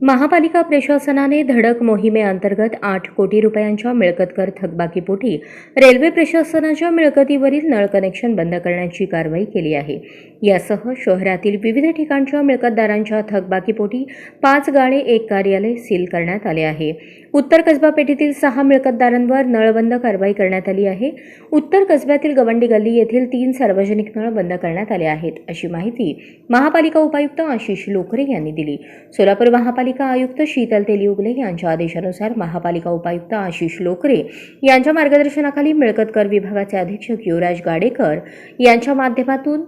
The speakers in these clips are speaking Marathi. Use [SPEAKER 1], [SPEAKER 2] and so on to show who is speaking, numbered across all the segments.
[SPEAKER 1] महापालिका प्रशासनाने धडक मोहिमेअंतर्गत आठ कोटी रुपयांच्या मिळकतकर थकबाकीपोटी रेल्वे प्रशासनाच्या मिळकतीवरील नळ कनेक्शन बंद करण्याची कारवाई केली आहे. यासह शहरातील विविध ठिकाणच्या मिळकतदारांच्या थकबाकीपोटी पाच गाळे एक कार्यालय सील करण्यात आले आहे. उत्तर कसबा पेठेतील सहा मिळकतदारांवर नळबंद कारवाई करण्यात आली आहे. उत्तर कसब्यातील गवंडी गल्ली येथील तीन सार्वजनिक नळ बंद करण्यात आले आहेत अशी माहिती महापालिका उपायुक्त आशिष लोकरे यांनी दिली. सोलापूर महापालिका महापालिका आयुक्त शीतल तेलिउगले यांच्या आदेशानुसार महापालिका उपायुक्त आशिष लोकरे यांच्या मार्गदर्शनाखाली मिळकत कर विभागाचे अधीक्षक युवराज गाडेकर यांच्या माध्यमातून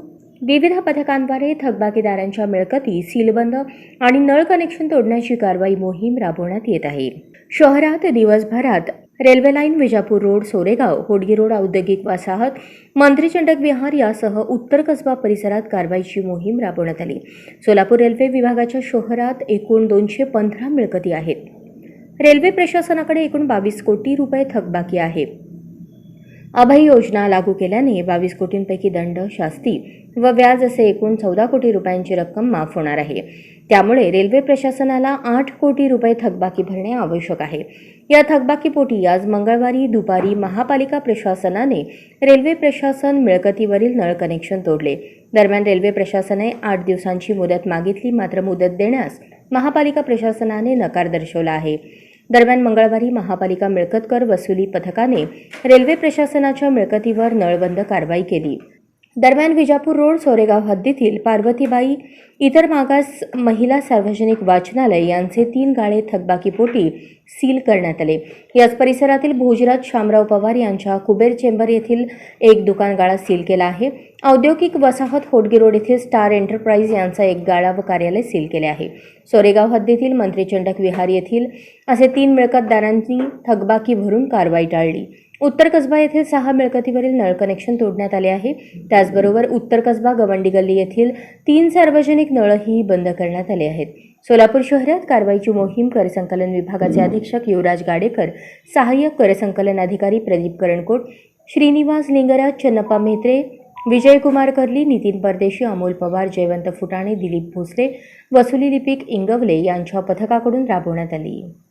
[SPEAKER 1] विविध पथकांद्वारे थकबाकीदारांच्या मिळकती सीलबंद आणि नळ कनेक्शन तोडण्याची कारवाई मोहीम राबवण्यात येत आहे. शहरात दिवसभरात railway line Vijapur road Soregaon Hodgi road औद्योगिक वसाहत मंत्री चंडक विहार यासह उत्तर कसबा परिसरात कारवाईची मोहीम राबवण्यात आली. सोलापूर रेल्वे विभागाच्या शहरात एकूण दोनशे पंधरा मिळकती आहेत. रेल्वे प्रशासनाकडे एकूण बावीस कोटी रुपये थकबाकी आहे. अभय योजना लागू केल्याने बावीस कोटींपैकी दंड शास्ती व व्याज असे एकूण चौदा कोटी रुपयांची रक्कम माफ होणार आहे. त्यामुळे रेल्वे प्रशासनाला आठ कोटी रुपये थकबाकी भरणे आवश्यक आहे. या थकबाकीपोटी आज मंगळवारी दुपारी महापालिका प्रशासनाने रेल्वे प्रशासन मिळकतीवरील नळ कनेक्शन तोडले. दरम्यान रेल्वे प्रशासनाने आठ दिवसांची मुदत मागितली मात्र मुदत देण्यास महापालिका प्रशासनाने नकार दर्शवला आहे. दरम्यान मंगळवारी महापालिका मिळकत कर वसुली पथकाने रेल्वे प्रशासनाच्या मिळकतीवर नळबंद कारवाई केली. दरम्यान विजापूर रोड सोरेगाव हद्दीतील पार्वतीबाई इतर मागास महिला सार्वजनिक वाचनालय यांचे तीन गाळे थकबाकीपोटी सील करण्यात आले. याच परिसरातील भोजराज शामराव पवार यांच्या कुबेर चेंबर येथील एक दुकान गाळा सील केला आहे. औद्योगिक वसाहत होडगी रोड येथील स्टार एंटरप्राइज यांचा एक गाळा व कार्यालय सील केले आहे. सोरेगाव हद्दीतील मंत्री चंडक विहार येथील असे तीन मिळकतदारांनी थकबाकी भरून कारवाई टाळली. उत्तर कसबा येथील सहा मिळकतीवरील नळ कनेक्शन तोडण्यात आले आहे. त्याचबरोबर उत्तर कसबा गवंडी गल्ली येथील तीन सार्वजनिक नळही बंद करण्यात आले आहेत. सोलापूर शहरात कारवाईची मोहीम कर संकलन विभागाचे अधीक्षक युवराज गाडेकर सहाय्यक कर संकलन अधिकारी प्रदीप करणकोट श्रीनिवास लिंगराज चन्नप्पा मेत्रे विजयकुमार कर्ली नितीन परदेशी अमोल पवार जयवंत फुटाणे दिलीप भोसले वसुली लिपिक इंगवले यांच्या पथकाकडून राबवण्यात आली.